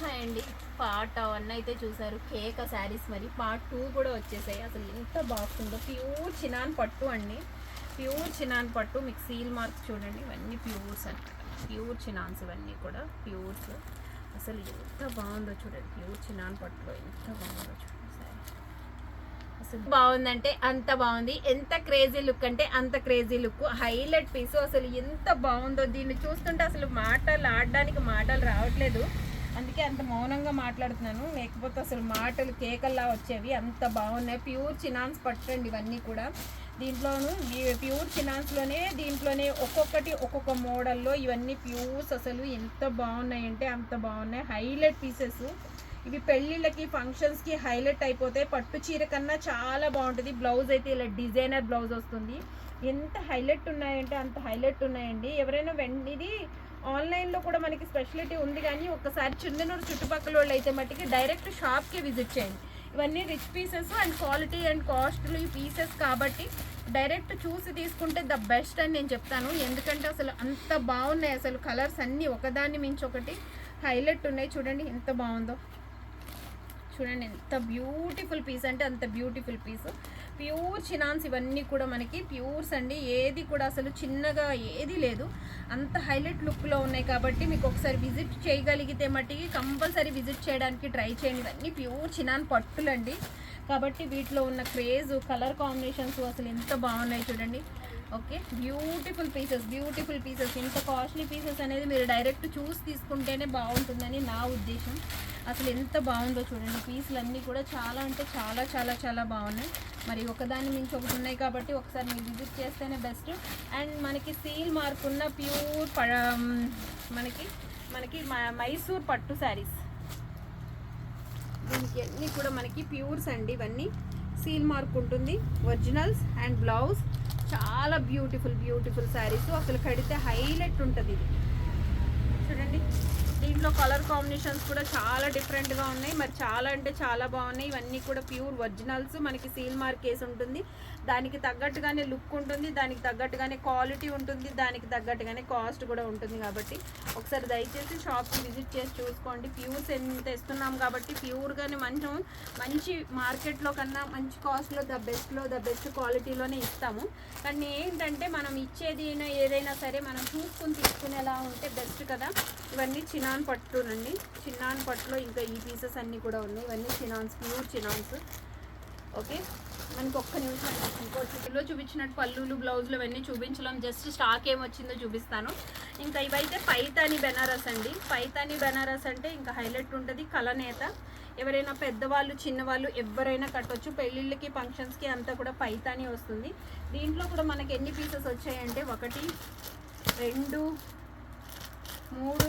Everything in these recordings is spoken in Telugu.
హాయ్ అండి పార్ట్ వన్ అయితే చూసారు. కేక శారీస్ మరి. పార్ట్ టూ కూడా వచ్చేసాయి. అసలు ఎంత బాగుందో ప్యూర్ చినాన్ పట్టు అండి. ప్యూర్ చినాన్ పట్టు. మీకు సీల్ మార్క్ చూడండి. ఇవన్నీ ప్యూర్స్ అనమాట ప్యూర్ చినాన్స్ ఇవన్నీ కూడా. ప్యూర్స్. అసలు ఎంత బాగుందో చూడండి. ప్యూర్ చినాన్ పట్టులో ఎంత బాగుందో చూడండి అసలు బాగుందంటే అంత బాగుంది. ఎంత క్రేజీ లుక్ అంటే అంత క్రేజీ లుక్. Highlight piece. అసలు ఎంత బాగుందో. దీన్ని చూస్తుంటే అసలు మాటలు ఆడడానికి మాటలు రావట్లేదు. అందుకే అంత మౌనంగా మాట్లాడుతున్నాను. లేకపోతే అసలు మాటలు కేకల్లా వచ్చేవి. అంత బాగున్నాయి. ప్యూర్ చినాన్స్ పట్టండి ఇవన్నీ కూడా. దీంట్లోను ప్యూర్ చినాన్స్లోనే దీంట్లోనే ఒక్కొక్కటి ఒక్కొక్క మోడల్లో ఇవన్నీ ప్యూర్స్ అసలు ఎంత బాగున్నాయంటే అంత బాగున్నాయి. Highlight pieces. ఇవి పెళ్ళిళ్ళకి ఫంక్షన్స్కి హైలైట్ అయిపోతే పట్టు చీర కన్నా చాలా బాగుంటుంది. బ్లౌజ్ అయితే ఇలా డిజైనర్ బ్లౌజ్ వస్తుంది. ఎంత హైలైట్ ఉన్నాయంటే అంత హైలైట్ ఉన్నాయండి. ఎవరైనా వెండి ఇది ఆన్లైన్లో కూడా మనకి స్పెషాలిటీ ఉంది కానీ ఒక్కసారి చిందనూరు చుట్టుపక్కల వాళ్ళు అయితే మట్టికి డైరెక్ట్ షాప్కి విజిట్ చేయండి. ఇవన్నీ rich pieces and quality and costly pieces కాబట్టి డైరెక్ట్ చూసి తీసుకుంటే ద బెస్ట్ అని నేను చెప్తాను. ఎందుకంటే అసలు అంత బాగున్నాయి అసలు కలర్స్ అన్నీ ఒకదాన్ని మించి ఒకటి హైలైట్ ఉన్నాయి. చూడండి ఎంత బాగుందో. చూడండి ఎంత బ్యూటిఫుల్ పీస్ అంటే అంత బ్యూటిఫుల్ పీస్ ప్యూర్ చినాన్స్ ఇవన్నీ కూడా మనకి ప్యూర్స్ అండి. ఏది కూడా అసలు చిన్నగా ఏది లేదు. అంత హైలైట్ లుక్లో ఉన్నాయి కాబట్టి మీకు ఒకసారి విజిట్ చేయగలిగితే మట్టికి కంపల్సరీ విజిట్ చేయడానికి ట్రై చేయండి. ఇవన్నీ ప్యూర్ చినాన్ పట్టులండి. కాబట్టి వీటిలో ఉన్న క్రేజ్ కలర్ కాంబినేషన్స్ అసలు ఎంత బాగున్నాయి చూడండి. Okay beautiful pieces beautiful pieces ఇంత కాస్ట్లీ పీసెస్ అనేది మీరు డైరెక్ట్ చూసి తీసుకుంటేనే బాగుంటుందని నా ఉద్దేశం. అసలు ఎంత బాగుందో చూడండి. పీసులు అన్నీ కూడా చాలా అంటే చాలా చాలా చాలా బాగున్నాయి. మరి ఒకదాని మించి ఒకటి ఉన్నాయి కాబట్టి ఒకసారి మీరు విజిట్ చేస్తేనే బెస్ట్. అండ్ మనకి సీల్ మార్క్ ఉన్న ప్యూర్ ప మనకి మనకి మ- మైసూర్ పట్టు శారీస్. దీనికి అన్నీ కూడా మనకి ప్యూర్స్ అండి ఇవన్నీ సీల్ మార్క్ ఉంటుంది. ఒరిజినల్స్ అండ్ బ్లౌజ్ చాలా బ్యూటిఫుల్ బ్యూటిఫుల్ శారీస్. అసలు కడితే హైలైట్ ఉంటుంది ఇది. చూడండి. దీంట్లో కలర్ కాంబినేషన్స్ కూడా చాలా డిఫరెంట్గా ఉన్నాయి. మరి చాలా అంటే చాలా బాగున్నాయి. ఇవన్నీ కూడా ప్యూర్ ఒరిజినల్స్ మనకి సీల్ మార్క్ వేసి ఉంటుంది. దానికి తగ్గట్టుగానే లుక్ ఉంటుంది. దానికి తగ్గట్టుగానే క్వాలిటీ ఉంటుంది. దానికి తగ్గట్టుగానే కాస్ట్ కూడా ఉంటుంది కాబట్టి ఒకసారి దయచేసి షాప్కి విజిట్ చేసి చూసుకోండి. ప్యూర్స్ ఎంత ఇస్తున్నాం కాబట్టి ప్యూర్గానే మంచి మంచి మార్కెట్లో కన్నా మంచి కాస్ట్లో ద బెస్ట్లో ద బెస్ట్ క్వాలిటీలోనే ఇస్తాము. కానీ ఏంటంటే మనం ఇచ్చేది అయినా ఏదైనా సరే మనం చూసుకుని తీసుకునేలా ఉంటే బెస్ట్ కదా. ఇవన్నీ చినాన్ పట్టునండి. చిన్నాన్ పట్టులో ఇంకా ఈ పీసెస్ అన్నీ కూడా ఉన్నాయి. ఇవన్నీ చినాన్స్ ప్యూర్ చినాన్స్. ఓకే? మనకి ఒక్క నిమిషం ఇంకో చూపించినట్టు పళ్ళులు బ్లౌజులు ఇవన్నీ చూపించలేం. జస్ట్ స్టాక్ ఏమొచ్చిందో చూపిస్తాను. ఇంకా ఇవైతే పైతాని బెనారస్ అండి. పైతాని బెనారస్ అంటే ఇంకా హైలైట్ ఉంటుంది. కలనేత. ఎవరైనా పెద్దవాళ్ళు చిన్నవాళ్ళు ఎవరైనా కట్టొచ్చు. పెళ్ళిళ్ళకి ఫంక్షన్స్కి అంతా కూడా పైతాని వస్తుంది. దీంట్లో కూడా మనకి ఎన్ని పీసెస్ వచ్చాయంటే ఒకటి రెండు మూడు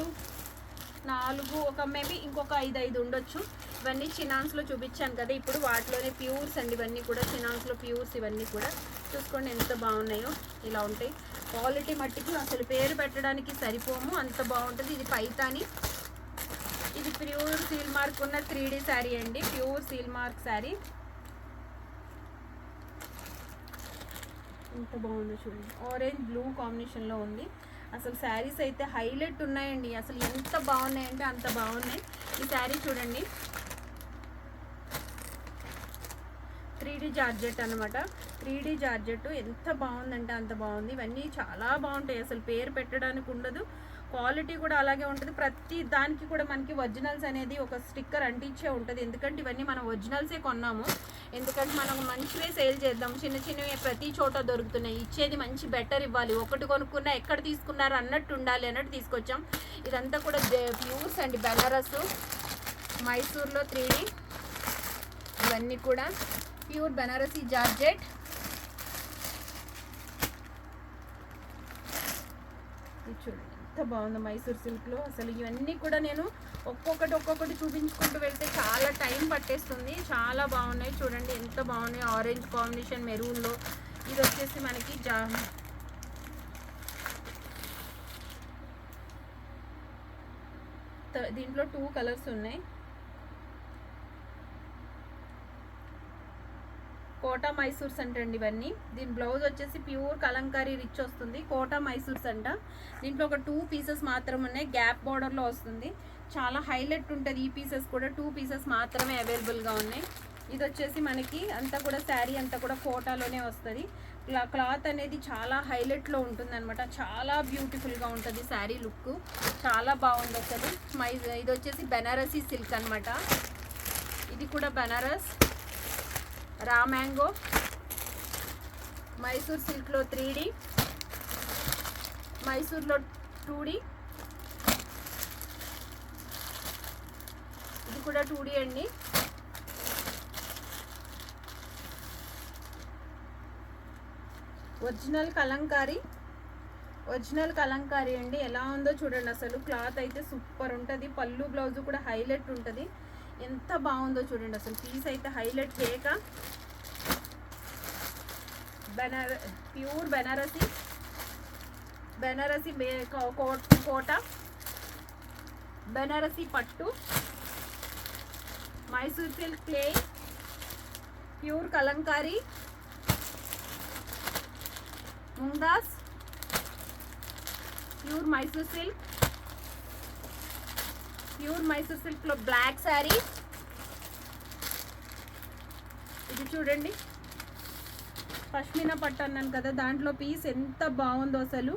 నాలుగు ఒక మేబీ ఇంకొక ఐదు ఐదు ఉండొచ్చు. ఇవన్నీ చినాన్స్లో చూపించాను కదా ఇప్పుడు వాటిలోనే ప్యూర్స్ అండి ఇవన్నీ కూడా చినాన్స్లో ప్యూర్స్ ఇవన్నీ కూడా చూసుకోండి ఎంత బాగున్నాయో. ఇలా ఉంటాయి. క్వాలిటీ మట్టికి అసలు పేరు పెట్టడానికి సరిపోము అంత బాగుంటుంది. ఇది పైతాని. ఇది ప్యూర్ సీల్ మార్క్ ఉన్న త్రీ డీ శారీ అండి. ప్యూర్ సీల్ మార్క్ శారీ ఎంత బాగుందో చూడండి. ఆరెంజ్ బ్లూ కాంబినేషన్లో ఉంది. అసలు శారీస్ అయితే హైలైట్ ఉన్నాయండి. అసలు ఎంత బాగున్నాయంటే అంత బాగున్నాయి. ఈ శారీ చూడండి. త్రీ డీ జార్జెట్ అనమాట త్రీ డీ జార్జెట్ ఎంత బాగుందంటే అంత బాగుంది. ఇవన్నీ చాలా బాగుంటాయి. అసలు పేరు పెట్టడానికి ఉండదు. క్వాలిటీ కూడా అలాగే ఉంటుంది. ప్రతి దానికి కూడా మనకి ఒరిజినల్స్ అనేది ఒక స్టిక్కర్ అంటించే ఉంటుంది. ఎందుకంటే ఇవన్నీ మనం ఒరిజినల్సే కొన్నాము. ఎందుకంటే మనం మంచివే సేల్ చేద్దాం చిన్న చిన్నవి ప్రతి చోట దొరుకుతున్నాయి. ఇచ్చేది మంచి బెటర్ ఇవ్వాలి. ఒకటి కొనుక్కున్నా ఎక్కడ తీసుకున్నారు అన్నట్టు ఉండాలి అన్నట్టు తీసుకొచ్చాం. ఇదంతా కూడా ప్యూర్స్ అండి. బెనారస్ మైసూర్లో త్రీ ఇవన్నీ కూడా ప్యూర్ బెనారసీ జార్జెట్. చూడండి. ఎంత బాగుందో మైసూర్ సిల్క్లో. అసలు ఇవన్నీ కూడా నేను ఒక్కొక్కటి ఒక్కొక్కటి చూపించుకుంటూ వెళ్తే చాలా టైం పట్టేస్తుంది. చాలా బాగున్నాయి చూడండి. ఎంత బాగున్నాయి. ఆరెంజ్ కాంబినేషన్ మెరూన్లో. ఇది వచ్చేసి మనకి జా దీంట్లో టూ కలర్స్ ఉన్నాయి. కోటా మైసూర్స్ అంటండి ఇవన్నీ. దీని బ్లౌజ్ వచ్చేసి ప్యూర్ కలంకారీ రిచ్ వస్తుంది. కోటా మైసూర్స్ అంట దీంట్లో ఒక టూ పీసెస్ మాత్రం ఉన్నాయి. గ్యాప్ బార్డర్లో వస్తుంది. చాలా హైలైట్ ఉంటుంది ఈ పీసెస్ కూడా. టూ పీసెస్ మాత్రమే అవైలబుల్గా ఉన్నాయి. ఇది వచ్చేసి మనకి అంతా కూడా శారీ అంతా కూడా కోటాలోనే వస్తుంది. క్లాత్ అనేది చాలా హైలైట్లో ఉంటుంది అనమాట చాలా బ్యూటిఫుల్గా ఉంటుంది శారీ లుక్. చాలా బాగుంది అసలు. మై ఇది వచ్చేసి బెనారసీ సిల్క్ అనమాట ఇది కూడా బెనారస్. Raw mango. మైసూర్ సిల్క్లో త్రీ డి మైసూర్లో టూ డి ఇది కూడా టూ డి అండి. ఒరిజినల్ కలంకారీ. ఒరిజినల్ కలంకారీ అండి. ఎలా ఉందో చూడండి. అసలు క్లాత్ అయితే సూపర్ ఉంటుంది. పళ్ళు బ్లౌజ్ కూడా హైలైట్ ఉంటుంది. ఎంత బాగుందో చూడండి అసలు పీస్ అయితే హైలైట్ చేయక. బెనార ప్యూర్ బెనారసీ. బెనారసీ బే కో- కోట. బెనారసీ పట్టు. మైసూర్ సిల్క్ క్లే. Pure Kalamkari. ముందాస్. Pure Mysore silk. Pure Mysore సిల్క్లో బ్లాక్ శారీ. ఇది చూడండి. పష్మినా పట్టు అన్నాను కదా దాంట్లో పీస్ ఎంత బాగుందో అసలు.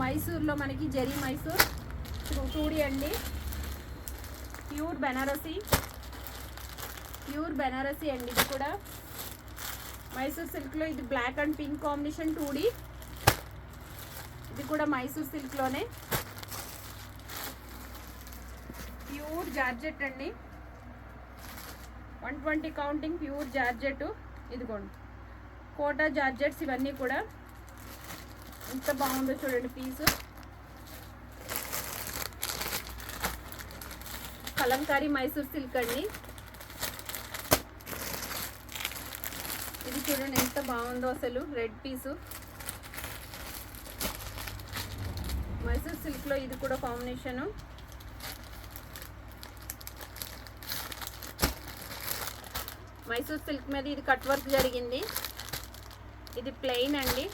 మైసూర్లో మనకి జరీ మైసూర్. చూడి అండి ప్యూర్ బెనారసీ. ప్యూర్ బెనారసీ అండి ఇది కూడా. మైసూర్ సిల్క్లో ఇది black and pink combination two D ఇది కూడా మైసూర్ సిల్క్లోనే. ప్యూర్ జార్జెట్ అండి. One twenty counting pure georgette. ఇదిగోండి. కోటా జార్జెట్స్ ఇవన్నీ కూడా. ఎంత బాగుందో చూడండి పీసు. కలంకారీ మైసూర్ సిల్క్ అండి. ఇది చూడండి ఎంత బాగుందో అసలు. రెడ్ పీసు. మైసూర్ సిల్క్లో ఇది కూడా కాంబినేషను. మైసూర్ సిల్క్ మీద ఇది కట్ వర్క్ జరిగింది. ఇది ప్లెయిన్ అండి.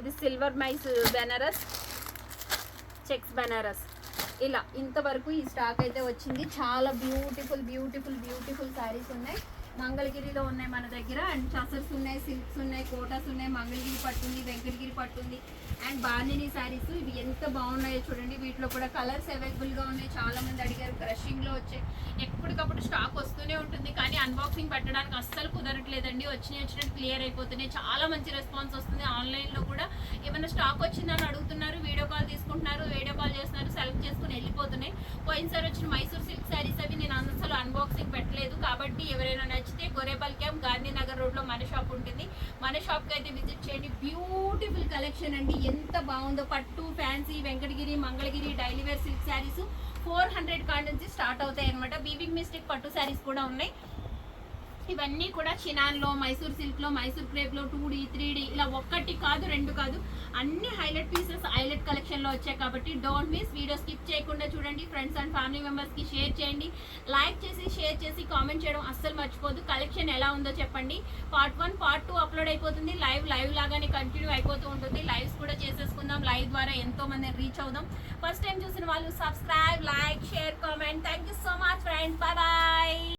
ఇది సిల్వర్ మైసూర్ బెనారస్ చెక్స్ బెనారస్. ఇలా ఇంతవరకు ఈ స్టాక్ అయితే వచ్చింది. చాలా బ్యూటిఫుల్ బ్యూటిఫుల్ బ్యూటిఫుల్ శారీస్ ఉన్నాయి. మంగళగిరిలో ఉన్నాయి మన దగ్గర. అండ్ చసర్స్ ఉన్నాయి సిల్క్స్ ఉన్నాయి కోటాస్ ఉన్నాయి. మంగళగిరి పట్టుంది వెంకటగిరి పట్టుంది అండ్ బాణిని శారీస్ ఇవి ఎంత బాగున్నాయో చూడండి. వీటిలో కూడా కలర్స్ అవైలబుల్గా ఉన్నాయి. చాలామంది అడిగారు క్రషింగ్లో వచ్చే. ఎప్పటికప్పుడు స్టాక్ వస్తూనే ఉంటుంది. కానీ అన్బాక్సింగ్ పెట్టడానికి అస్సలు కుదరట్లేదండి. వచ్చిన వచ్చినట్టు క్లియర్ అయిపోతున్నాయి. చాలా మంచి రెస్పాన్స్ వస్తుంది. ఆన్లైన్లో కూడా ఏమైనా స్టాక్ వచ్చిందని అడుగుతున్నారు వీడియో కాల్ తీసుకుంటున్నారు వీడియో కాల్ చేస్తున్నారు సెలెక్ట్ చేస్తున్నారు. పోయినసారి వచ్చిన మైసూర్ సిల్క్ శారీస్ అవి నేను అసలు అన్బాక్సింగ్ పెట్టలేదు. కాబట్టి ఎవరైనా నచ్చితే గొరేబల్ క్యాంప్ గాంధీనగర్ రోడ్లో మన షాప్ ఉంటుంది. మన షాప్కి అయితే విజిట్ చేయండి. బ్యూటిఫుల్ కలెక్షన్ అండి. ఎంత బాగుందో పట్టు fancy Venkatagiri Mangalagiri daily wear silk saris. Four hundred card నుంచి స్టార్ట్ అవుతాయి అనమాట బీబింగ్ మిస్టేక్ పట్టు శారీస్ కూడా ఉన్నాయి. ఇవన్నీ కూడా చినాన్లో మైసూర్ సిల్క్లో మైసూర్ క్రేప్లో టూ డీ త్రీ డీ ఇలా ఒక్కటి కాదు రెండు కాదు అన్ని హైలైట్ పీసెస్ హైలైట్ కలెక్షన్లో వచ్చాయి కాబట్టి డోంట్ మిస్ వీడియో స్కిప్ చేయకుండా చూడండి. ఫ్రెండ్స్ అండ్ ఫ్యామిలీ మెంబర్స్కి షేర్ చేయండి. లైక్ చేసి షేర్ చేసి కామెంట్ చేయడం అస్సలు మర్చిపోదు కలెక్షన్ ఎలా ఉందో చెప్పండి. Part one part two upload అయిపోతుంది. లైవ్ లైవ్ లాగానే కంటిన్యూ అయిపోతూ ఉంటుంది. లైవ్స్ కూడా చేసేసుకుందాం. లైవ్ ద్వారా ఎంతో మంది రీచ్ అవుదాం. ఫస్ట్ టైం చూసిన వాళ్ళు subscribe like share comment. Thank you so much friends. Bye bye.